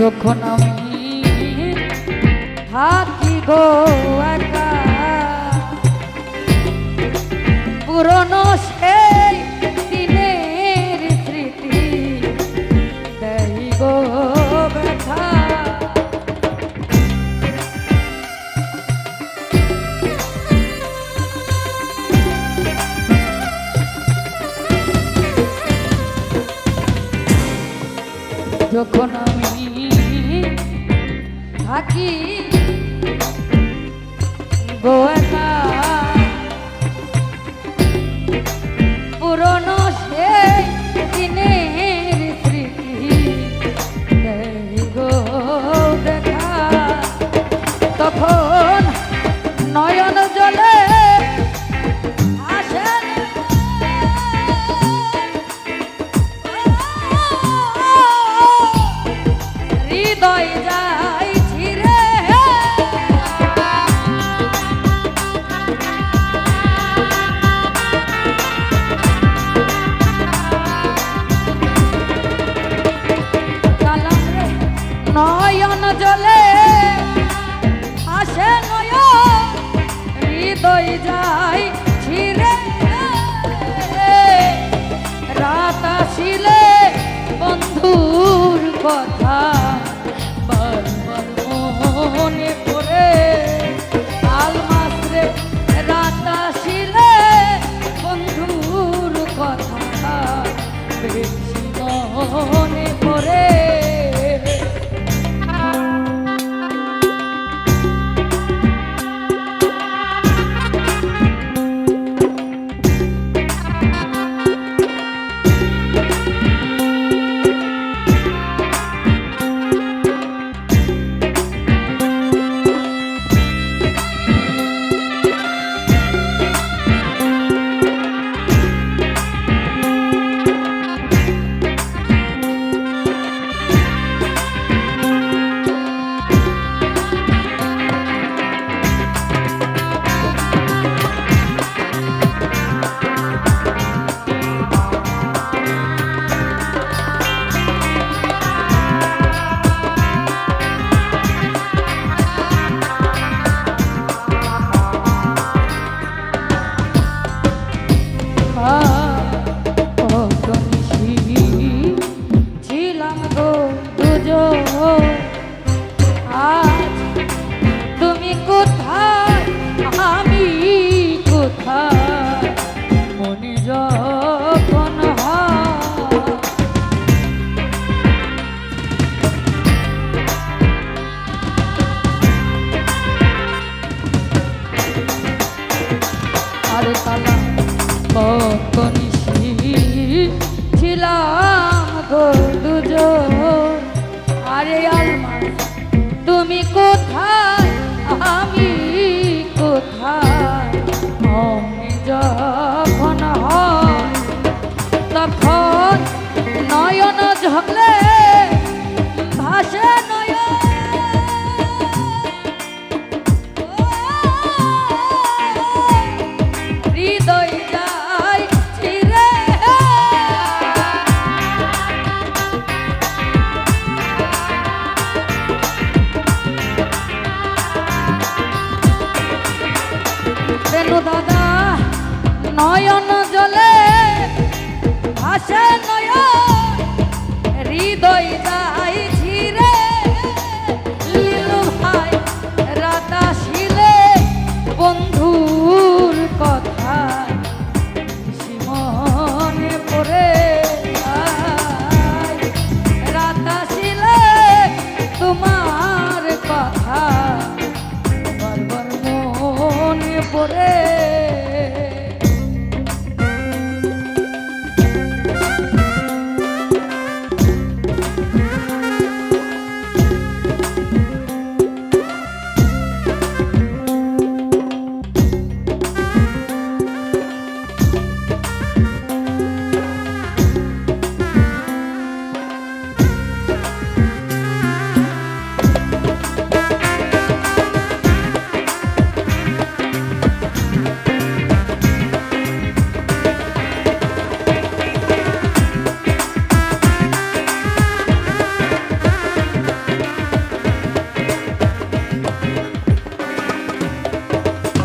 যখন আমি থাকি গো একা পুরনো সেই দিনের স্মৃতি দেই ব্যথা। যখন Boy. কথা। আমার তুমি কোথায়?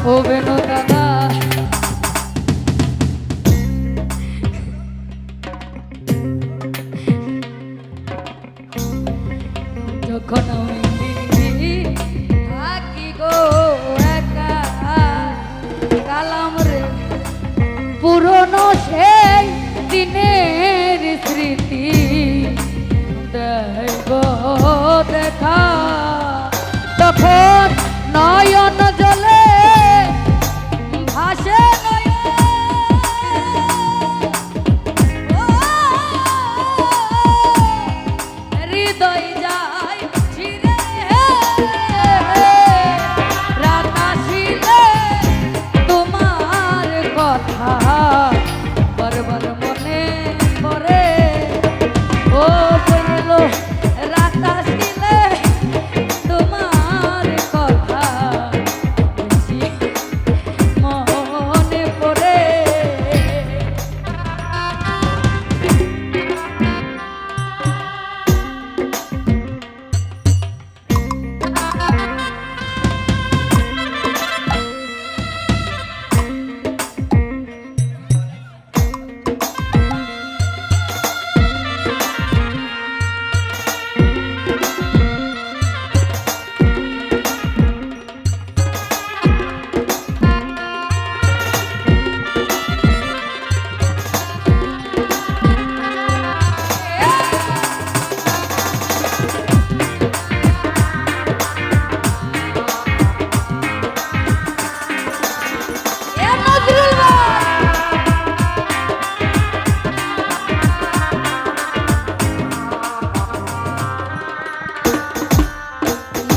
ও বেনু দাদা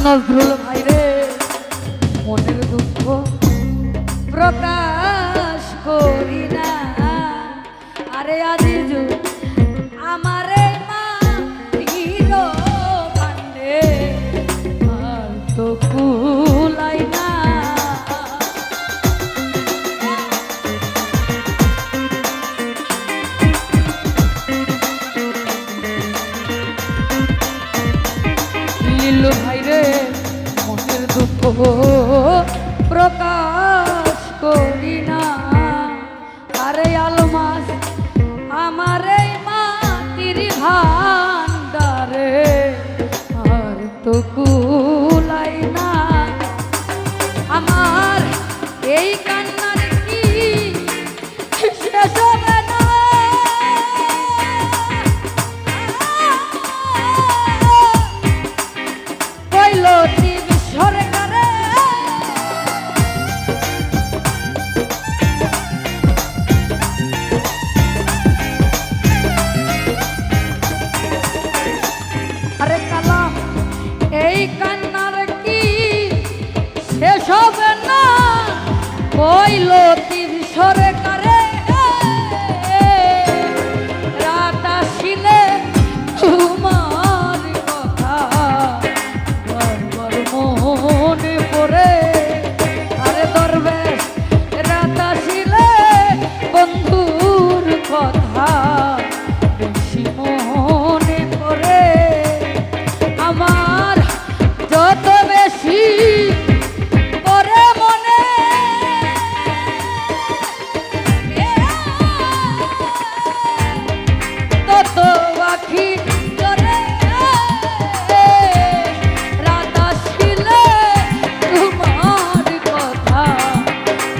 নজরুল আরে আলমাস আমার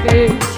face.